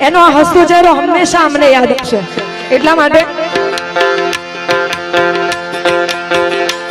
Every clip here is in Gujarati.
એનો હસતો ચહેરો હંમેશા અમને યાદ આવશે એટલા માટે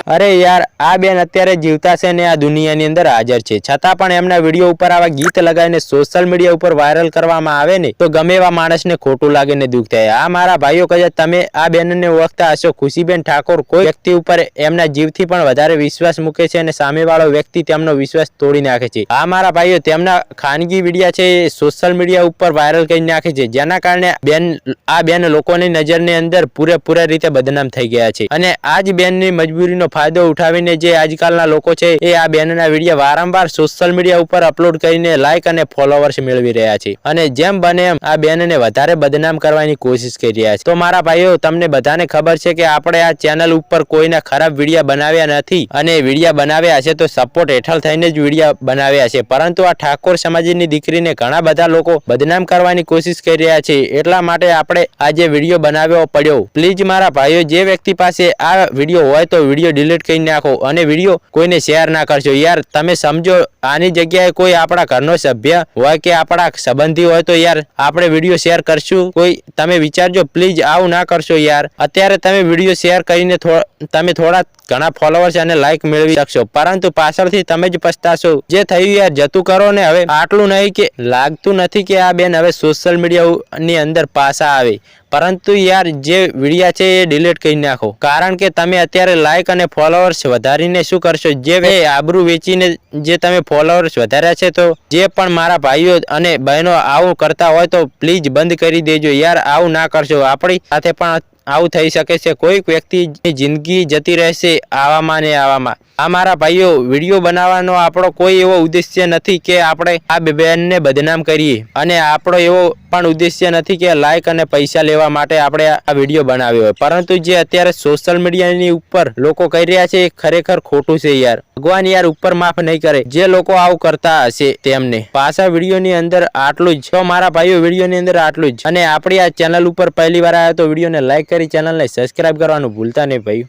અરે યાર, આ બેન અત્યારે જીવતા છે ને આ દુનિયાની અંદર હાજર છે. છતાં પણ એમના વીડિયો ઉપર આવા ગીત લગાવીને સોશિયલ મીડિયા ઉપર વાયરલ કરવામાં આવે ને, તો ગમે એવા માણસને ખોટું લાગે ને દુઃખ થાય. આ મારા ભાઈઓ કદાચ તમે આ બેનને ઓળખતા હશો. ખુશીબેન ઠાકોર કોઈ વ્યક્તિ ઉપર એમના જીવથી પણ વધારે વિશ્વાસ મૂકે છે અને સામેવાળો વ્યક્તિ તેમનો વિશ્વાસ તોડી નાખે છે. આ મારા ભાઈઓ તેમના ખાનગી વિડીયા છે એ સોશિયલ મીડિયા ઉપર વાયરલ કરી નાખે છે. જેના કારણે બેન, આ બેન લોકોની નજરની અંદર પૂરેપૂરા રીતે બદનામ થઈ ગયા છે. અને આ જ બેનની મજબૂરીનો ફાયદો ઉઠાવીને જે આજકાલના લોકો છે એ આ બેનના વીડિયો વારંવાર સોશિયલ મીડિયા ઉપર અપલોડ કરીને લાઇક અને ફોલોવર્સ મેળવી રહ્યા છે. અને જેમ બને એમ આ બેનને વધારે બદનામ કરવાની કોશિશ કરી રહ્યા છે. તો મારા ભાઈઓ, તમને બધાને ખબર છે કે આપણે આ ચેનલ ઉપર કોઈના ખરાબ વિડીયા બનાવ્યા નથી અને વિડીયા બનાવ્યા છે તો સપોર્ટ હેઠળ થઈને જ વિડીયા બનાવ્યા છે. પરંતુ આ ઠાકોર સમાજની દીકરીને ઘણા બધા લોકો બદનામ કરવાની કોશિશ કરી રહ્યા છે. એટલા માટે આપણે આ જે વીડિયો બનાવ્યો પડ્યો. પ્લીઝ મારા ભાઈઓ, જે વ્યક્તિ પાસે આ વીડિયો હોય તો વીડિયો ડિલીટ કરી નાખો અને વીડિયો કોઈને શેર ના કરશો. યાર, તમે સમજો, આની જગ્યાએ કોઈ આપણા ઘરનો સભ્ય હોય કે આપણા સંબંધી હોય તો યાર, આપણે વીડિયો શેર કરશું. કોઈ, તમે વિચારજો પ્લીઝ આવું ના કરશો યાર. અત્યારે તમે વીડિયો શેર કરીને તમે થોડા ઘણા ફોલોવર્સ અને લાઇક મેળવી શકશો. પરંતુ પાછળથી તમે જ પછતાશો જે થયું યાર, જતું કરો ને હવે. આટલું નહીં કે, લાગતું નથી કે આ બેન હવે સોશિયલ મીડિયાની અંદર પાછા આવે. પરંતુ યાર, જે વિડીયા છે એ ડિલીટ કરી નાખો. કારણ કે તમે અત્યારે લાઇક અને ફોલોવર્સ વધારીને શું કરશો? જે આબરૂ વેચીને જે તમે ફોલોવર્સ વધાર્યા છે, તો જે પણ મારા ભાઈઓ અને બહેનો આવું કરતા હોય તો પ્લીઝ બંધ કરી દેજો. યાર, આવું ના કરશો. આપણી સાથે પણ આવું થઈ શકે છે. કોઈક વ્યક્તિની જિંદગી જતી રહેશે આવામાં ને આવામાં. આ મારા ભાઈઓ, વીડિયો બનાવવાનો આપણો કોઈ એવો ઉદ્દેશ્ય નથી કે આપણે આ બે બહેનને બદનામ કરીએ. અને આપણો એવો પણ ઉદ્દેશ્ય નથી કે લાઈક અને પૈસા લેવા માટે આપણે આ વીડિયો બનાવ્યો હોય. પરંતુ જે અત્યારે સોશિયલ મીડિયાની ઉપર લોકો કહી રહ્યા છે, એ ખરેખર ખોટું છે યાર. ભગવાન યાર ઉપર માફ નહીં કરે. જે લોકો આવું કરતા હશે તેમને. પાછા વિડીયોની અંદર આટલું જ. તો મારા ભાઈઓ વિડીયોની અંદર આટલું જ. અને આપણી આ ચેનલ ઉપર પહેલી વાર આવ્યા તો વિડીયોને લાઈક કરી ચેનલને સબસ્ક્રાઇબ કરવાનું ભૂલતા નહીં ભાઈ